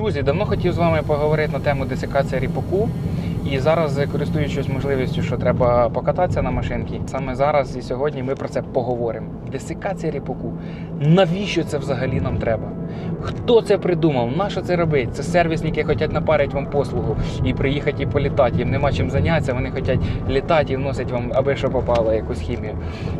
Друзі, давно хотів з вами поговорити на тему десикації ріпаку. І зараз, користуючись можливістю, що треба покататися на машинці, саме зараз і сьогодні ми про це поговоримо. Десикація ріпаку. Навіщо це взагалі нам треба? Хто це придумав? Нащо це робить? Це сервісники хочуть напарити вам послугу і приїхати і політати. Їм нема чим зайнятися, вони хочуть літати і вносять вам, аби що попало, якусь хімію.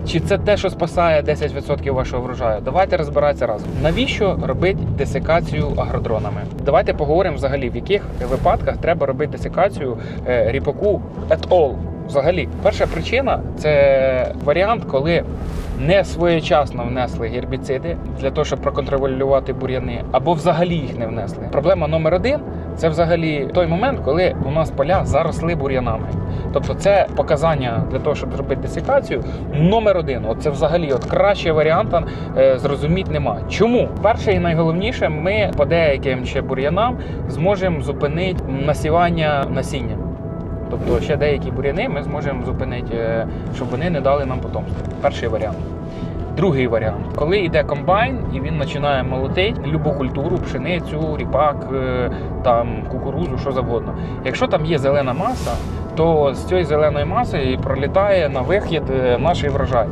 Чи це те, що спасає 10% вашого врожаю? Давайте розбиратися разом. Навіщо робити десикацію агродронами? Давайте поговоримо взагалі, в яких випадках треба робити десикацію е, ріпаку at all. Взагалі, перша причина це варіант, коли не своєчасно внесли гербіциди для того, щоб проконтролювати бур'яни, або взагалі їх не внесли. Проблема номер один це взагалі той момент, коли у нас поля заросли бур'янами. Тобто це показання для того, щоб зробити десикацію. Номер один. От це взагалі от кращого варіанта е, зрозуміти нема. Чому? Перше і найголовніше, ми по деяким ще бур'янам зможемо зупинити насівання насіння. Тобто ще деякі бур'яни ми зможемо зупинити, е, щоб вони не дали нам потомство. Перший варіант. Другий варіант, коли йде комбайн і він починає молотити любу культуру, пшеницю, ріпак, е, там кукурузу, що завгодно. Якщо там є зелена маса, то з цієї зеленої маси пролітає на вихід е, наш врожай.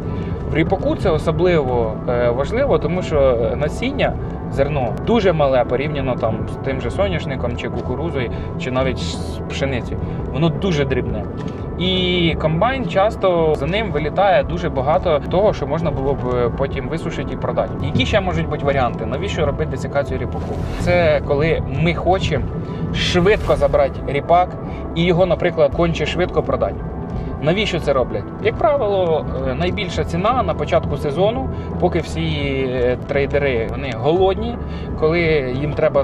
В ріпаку це особливо важливо, тому що насіння, зерно дуже мале порівняно там з тим же соняшником чи кукурузою, чи навіть з пшеницею. Воно дуже дрібне. І комбайн часто за ним вилітає дуже багато того, що можна було б е, потім висушити і продати. Які ще можуть бути варіанти? Навіщо робити десикацію ріпаку? Це коли ми хочемо швидко забрати ріпак і його, наприклад, конче швидко продати. Навіщо це роблять? Як правило, е, найбільша ціна на початку сезону, поки всі е, трейдери вони голодні, коли їм треба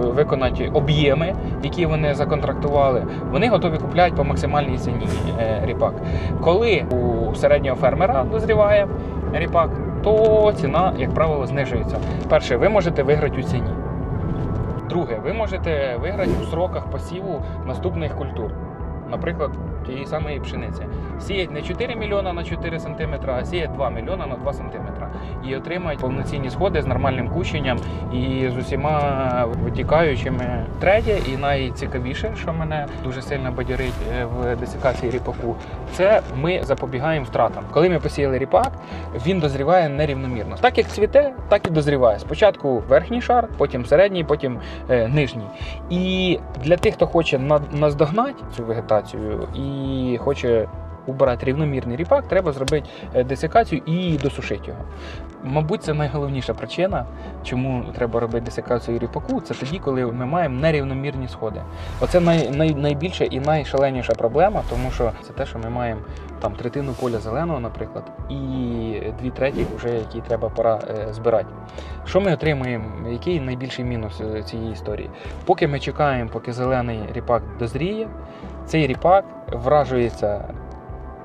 виконати об'єми, які вони законтрактували, вони готові купляти по максимальній ціні е, ріпак. Коли у середнього фермера дозріває ріпак, то ціна, як правило, знижується. Перше, ви можете виграти у ціні. Друге, ви можете виграти у сроках посіву наступних культур. Наприклад, тієї самої пшениці. Сіять не 4 мільйона на 4 сантиметра, а сіять 2 мільйона на 2 сантиметра. І отримають повноцінні сходи з нормальним кущенням і з усіма витікаючими. Третє і найцікавіше, що мене дуже сильно бадьорить е, в десикації ріпаку, це ми запобігаємо втратам. Коли ми посіяли ріпак, він дозріває нерівномірно. Так як цвіте, так і дозріває. Спочатку верхній шар, потім середній, потім е, нижній. І для тих, хто хоче наздогнати цю вегетацію і хоче убрати рівномірний ріпак, треба зробити е, десикацію і досушити його. Мабуть, це найголовніша причина, чому треба робити десикацію ріпаку. Це тоді, коли ми маємо нерівномірні сходи. Оце най, най, найбільша і найшаленіша проблема, тому що це те, що ми маємо там третину поля зеленого, наприклад, і дві треті, вже які треба пора е, збирати. Що ми отримуємо? Який найбільший мінус е, цієї історії? Поки ми чекаємо, поки зелений ріпак дозріє, цей ріпак вражується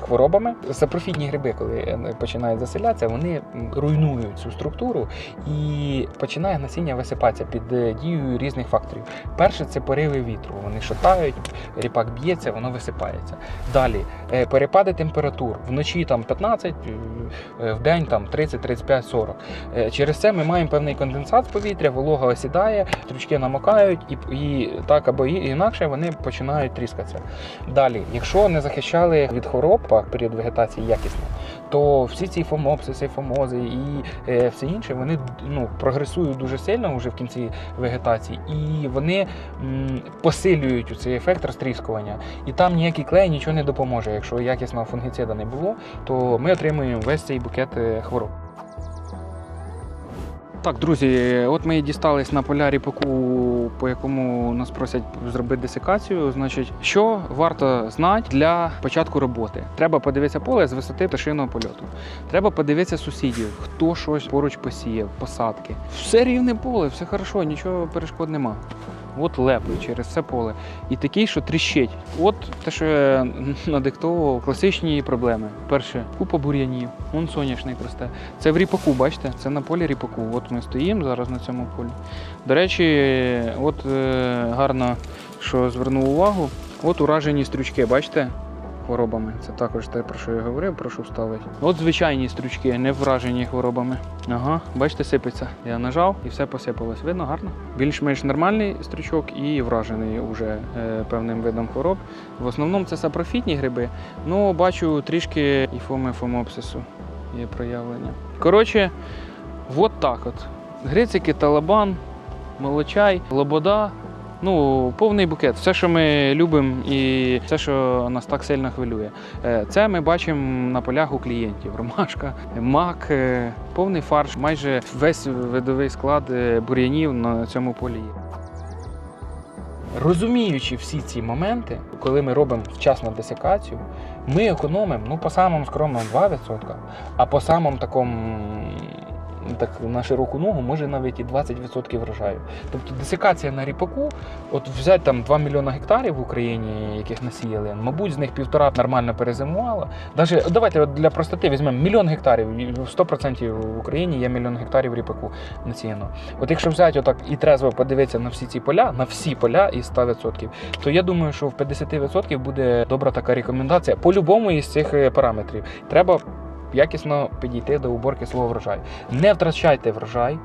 хворобами. Сапрофітні гриби, коли е, починають заселятися, вони руйнують цю структуру і починає насіння висипатися під е, дією різних факторів. Перше це пориви вітру. Вони шатають, ріпак б'ється, воно висипається. Далі е, перепади температур. Вночі там 15, е, в день там 30, 35, 40. Е, Через це ми маємо певний конденсат повітря, волога осідає, стручки намокають, і, і так або інакше вони починають тріскатися. Далі, якщо не захищали від хвороб в період вегетації якісно, то всі ці фомопсиси, фомози і е, все інше вони ну, прогресують дуже сильно вже в кінці вегетації, і вони м, посилюють цей ефект розтріскування. І там ніякий клей нічого не допоможе. Якщо якісного фунгіцида не було, то ми отримуємо весь цей букет е, хвороб. Так, друзі, от ми і дістались на полярі ріпаку, по якому нас просять зробити десикацію. Значить, що варто знати для початку роботи? Треба подивитися поле з висоти пташиного польоту. Треба подивитися сусідів, хто щось поруч посіяв, посадки. Все рівне поле, все хорошо, нічого перешкод нема. От лепий через все поле. І такий, що тріщить. От те, що я надиктовував, класичні проблеми. Перше, купа бур'янів, вон соняшник росте. Це в ріпаку, бачите? Це на полі ріпаку. От ми стоїмо зараз на цьому полі. До речі, от е, гарно, що звернув увагу, от уражені стрючки, бачите? Хворобами. Це також те, про що я говорив, прошу вставити. От звичайні стручки, не вражені хворобами. Ага, бачите, сипеться. Я нажав і все посипалось. Видно, гарно. Більш-менш нормальний стручок і вражений уже е, певним видом хвороб. В основному це сапрофітні гриби. Ну, бачу трішки і фоми фомопсису є проявлення. Коротше, от так от. Грицики, талабан, молочай, лобода. Ну, повний букет. Все, що ми любимо, і все, що нас так сильно хвилює. Е, Це ми бачимо на полях у клієнтів. Ромашка, мак, е, повний фарш, майже весь видовий склад е, бур'янів на цьому полі є. Розуміючи всі ці моменти, коли ми робимо вчасну десикацію, ми економимо ну, по самому скромному 2%, а по самому такому так, на широку ногу може навіть і 20% врожаю. Тобто десикація на ріпаку, от взяти там 2 мільйони гектарів в Україні, яких насіяли, мабуть, з них півтора нормально перезимувало. Даже, давайте от для простоти візьмемо мільйон гектарів. і 100% в Україні є мільйон гектарів ріпаку насіяно. От якщо взяти отак і трезво подивитися на всі ці поля, на всі поля із 100%, то я думаю, що в 50% буде добра така рекомендація по любому із цих е, параметрів. Треба якісно підійти до уборки свого врожаю. Не втрачайте врожай,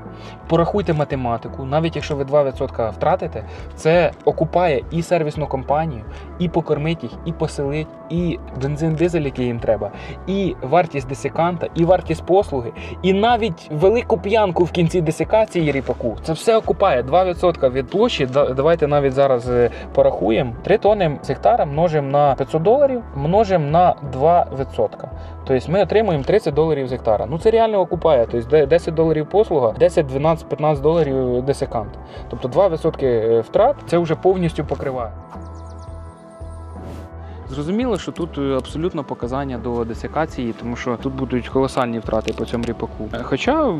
порахуйте математику. Навіть якщо ви 2% втратите, це окупає і сервісну компанію, і покормить їх, і поселить, і бензин, дизель, який їм треба, і вартість десиканта, і вартість послуги, і навіть велику п'янку в кінці десикації ріпаку. Це все окупає 2% від площі. Давайте навіть зараз е, порахуємо. 3 тони з гектара множимо на 500 доларів, множимо на 2%. Тобто ми отримуємо 30 доларів з гектара. Ну це реально окупає. Тобто 10 доларів послуга, 10, 12, 15 доларів десикант. Тобто 2% втрат це вже повністю покриває. Зрозуміло, що тут е, абсолютно показання до десекації, тому що тут будуть колосальні втрати по цьому ріпаку. Е, Хоча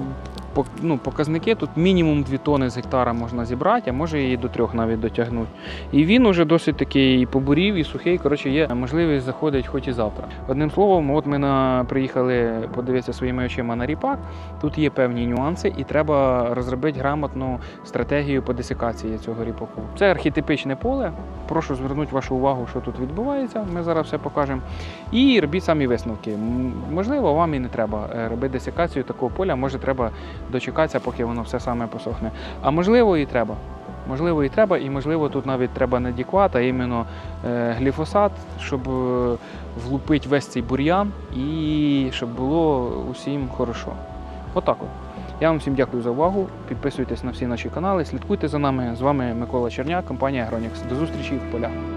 ну, показники тут мінімум 2 тони з гектара можна зібрати, а може і до 3 навіть дотягнути. І він уже досить такий і побурів, і сухий. Коротше, є можливість заходити хоч і завтра. Одним словом, от ми на, приїхали подивитися своїми очима на ріпак. Тут є певні нюанси, і треба розробити грамотну стратегію по десикації цього ріпаку. Це архетипичне поле. Прошу звернути вашу увагу, що тут відбувається. Ми зараз все покажемо. І робіть самі висновки. Можливо, вам і не треба е, робити десикацію такого поля. Може, треба дочекатися, поки воно все саме посохне. А можливо, і треба. Можливо, і треба, і можливо, тут навіть треба не дікват, а іменно е, гліфосат, щоб е, влупити весь цей бур'ян і щоб було усім хорошо. Отак от. Я вам всім дякую за увагу. Підписуйтесь на всі наші канали, слідкуйте за нами. З вами Микола Черняк, компанія Агронікс. До зустрічі в полях.